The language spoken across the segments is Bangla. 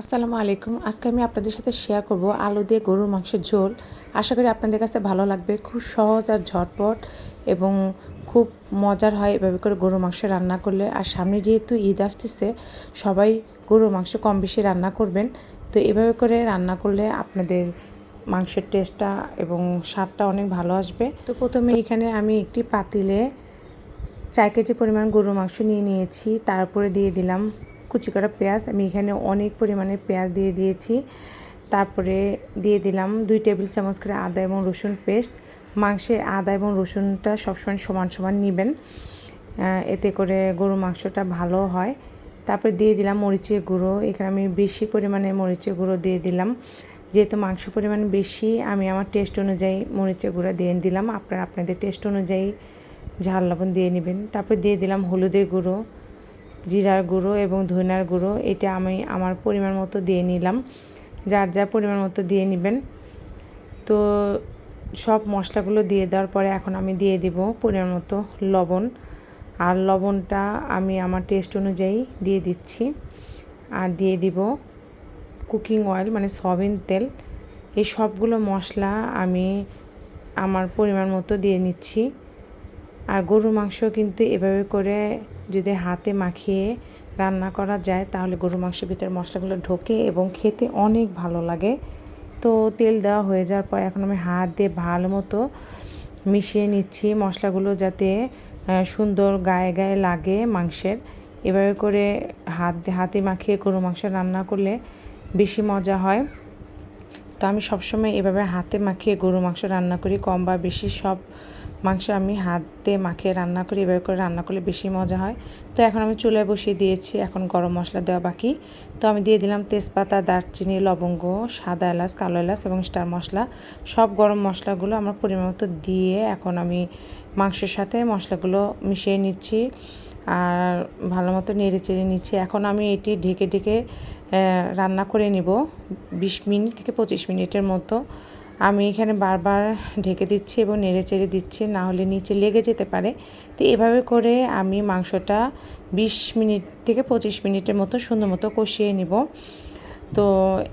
আসসালামু আলাইকুম। আজকে আমি আপনাদের সাথে শেয়ার করব আলু দিয়ে গরুর মাংসের ঝোল। আশা করি আপনাদের কাছে ভালো লাগবে। খুব সহজ আর ঝটপট এবং খুব মজার হয় এভাবে করে গরুর মাংস রান্না করলে। আর সামনে যেহেতু ঈদ আসতেছে, সবাই গরুর মাংস কম বেশি রান্না করবেন। তো এভাবে করে রান্না করলে আপনাদের মাংসের টেস্টটা এবং স্বাদটা অনেক ভালো আসবে। তো প্রথমে এখানে আমি একটি পাতিলে চার কেজি পরিমাণ গরুর মাংস নিয়ে নিয়েছি। তারপরে দিয়ে দিলাম কুচি করা পেঁয়াজ। আমি এখানে অনেক পরিমাণে পেঁয়াজ দিয়ে দিয়েছি। তারপরে দিয়ে দিলাম দুই টেবিল চামচ করে আদা এবং রসুন পেস্ট। মাংসে আদা এবং রসুনটা সবসময় সমান সমান নেবেন। এতে করে গরুর মাংসটা ভালো হয়। তারপরে দিয়ে দিলাম মরিচের গুঁড়ো। এখানে আমি বেশি পরিমাণে মরিচের গুঁড়ো দিয়ে দিলাম। যেহেতু মাংস পরিমাণ বেশি, আমি আমার টেস্ট অনুযায়ী মরিচের গুঁড়ো দিয়ে দিলাম। আপনারা আপনাদের টেস্ট অনুযায়ী ঝাল লবণ দিয়ে নেবেন। তারপর দিয়ে দিলাম হলুদের গুঁড়ো। জিরার গুঁড়ো এবং ধনিয়ার গুঁড়ো, এটা আমি আমার পরিমাণ মতো দিয়ে নিলাম। যার যা পরিমাণ মতো দিয়ে নেবেন। তো সব মশলাগুলো দিয়ে দেওয়ার পরে এখন আমি দিয়ে দিব পরিমাণ মতো লবণ। আর লবণটা আমি আমার টেস্ট অনুযায়ী দিয়ে দিচ্ছি। আর দিয়ে দিব কুকিং অয়েল মানে সয়াবিন তেল। এই সবগুলো মশলা আমি আমার পরিমাণ মতো দিয়ে নিচ্ছি। আর গরুর মাংস কিন্তু এভাবে করে যদি হাতে মাখিয়ে রান্না করা যায়, তাহলে গরুর মাংসের ভিতরে মশলাগুলো ঢোকে এবং খেতে অনেক ভালো লাগে। তো তেল দেওয়া হয়ে যাওয়ার পর এখন আমি হাত দিয়ে ভালো মতো মিশিয়ে নিচ্ছি মশলাগুলো যাতে সুন্দর গায়ে গায়ে লাগে মাংসের। এভাবে করে হাত হাতে মাখিয়ে গরু মাংস রান্না করলে বেশি মজা হয়। তো আমি সবসময় এভাবে হাতে মাখিয়ে গরু মাংস রান্না করি, কম বা বেশি সব মাংস আমি হাত দিয়ে মাখিয়ে রান্না করি, এভাবে করে রান্না করলে বেশি মজা হয়। তো এখন আমি চুলায় বসিয়ে দিয়েছি, এখন গরম মশলা দেওয়া বাকি। তো আমি দিয়ে দিলাম তেজপাতা, দারচিনি, লবঙ্গ, সাদা এলাচ, কালো এলাচ এবং স্টার মশলা। সব গরম মশলাগুলো আমার পরিমাণ মতো দিয়ে এখন আমি মাংসের সাথে মশলাগুলো মিশিয়ে নিচ্ছি আর ভালো মতো নেড়ে চেড়ে নিচ্ছি। এখন আমি এটি ঢেকে ঢেকে রান্না করে নিব, বিশ মিনিট থেকে পঁচিশ মিনিটের মতো। আমি এখানে বারবার ঢেকে দিচ্ছি এবং নেড়ে চেড়ে দিচ্ছি, না হলে নিচে লেগে যেতে পারে। তো এভাবে করে আমি মাংসটা বিশ মিনিট থেকে পঁচিশ মিনিটের মতো সুন্দর মতো কষিয়ে নিব। তো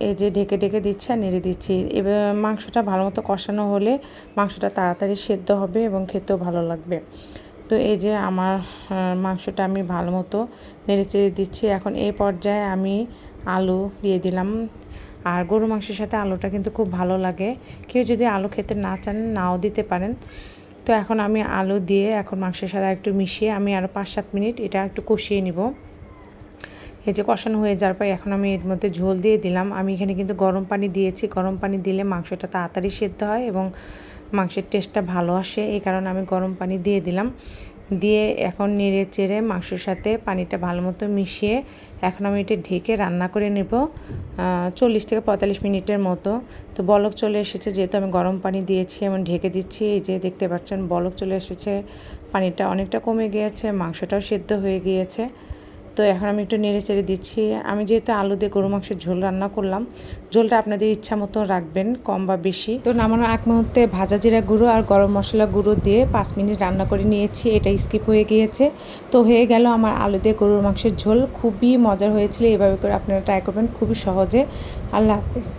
এই যে ঢেকে ঢেকে দিচ্ছি আর নেড়ে দিচ্ছি। এবার মাংসটা ভালো মতো কষানো হলে মাংসটা তাড়াতাড়ি সেদ্ধ হবে এবং খেতেও ভালো লাগবে। তো এই যে আমার মাংসটা আমি ভালো মতো নেড়ে চেড়ে দিচ্ছি। এখন এই পর্যায়ে আমি আলু দিয়ে দিলাম। আর গরু মাংসের সাথে আলুটা কিন্তু খুব ভালো লাগে। কেউ যদি আলু খেতে না চান, নাও দিতে পারেন। তো এখন আমি আলু দিয়ে এখন মাংসের সাথে একটু মিশিয়ে আমি আরও পাঁচ সাত মিনিট এটা একটু কষিয়ে নিব। এই যে কষানো হয়ে যাওয়ার পর এখন আমি এর মধ্যে ঝোল দিয়ে দিলাম। আমি এখানে কিন্তু গরম পানি দিয়েছি। গরম পানি দিলে মাংসটা তাড়াতাড়ি সেদ্ধ হয় এবং মাংসের টেস্টটা ভালো আসে। এই কারণে আমি গরম পানি দিয়ে দিলাম। দিয়ে এখন নেড়ে চেড়ে মাংসের সাথে পানিটা ভালো মতো মিশিয়ে এখন আমি এটা ঢেকে রান্না করে নেব চল্লিশ থেকে পঁয়তাল্লিশ মিনিটের মতো। তো বলক চলে এসেছে, যেহেতু আমি গরম পানি দিয়েছি এবং ঢেকে দিচ্ছি, এই যে দেখতে পাচ্ছেন বলক চলে এসেছে, পানিটা অনেকটা কমে গিয়েছে, মাংসটাও সেদ্ধ হয়ে গিয়েছে। তো এখন আমি একটু নেড়ে চেড়ে দিচ্ছি। আমি যেহেতু আলু দিয়ে গরু মাংসের ঝোল রান্না করলাম, ঝোলটা আপনাদের ইচ্ছা মতো রাখবেন, কম বা বেশি। তো নামানোর এক মুহূর্তে ভাজা জিরা গুঁড়ো আর গরম মশলা গুঁড়ো দিয়ে পাঁচ মিনিট রান্না করে নিয়েছি এটা স্কিপ হয়ে গিয়েছে। তো হয়ে গেল আমার আলু দিয়ে গরুর মাংসের ঝোল, খুবই মজার হয়েছিল, এভাবে করে আপনারা ট্রাই করবেন, খুবই সহজে। আল্লাহ হাফিজ।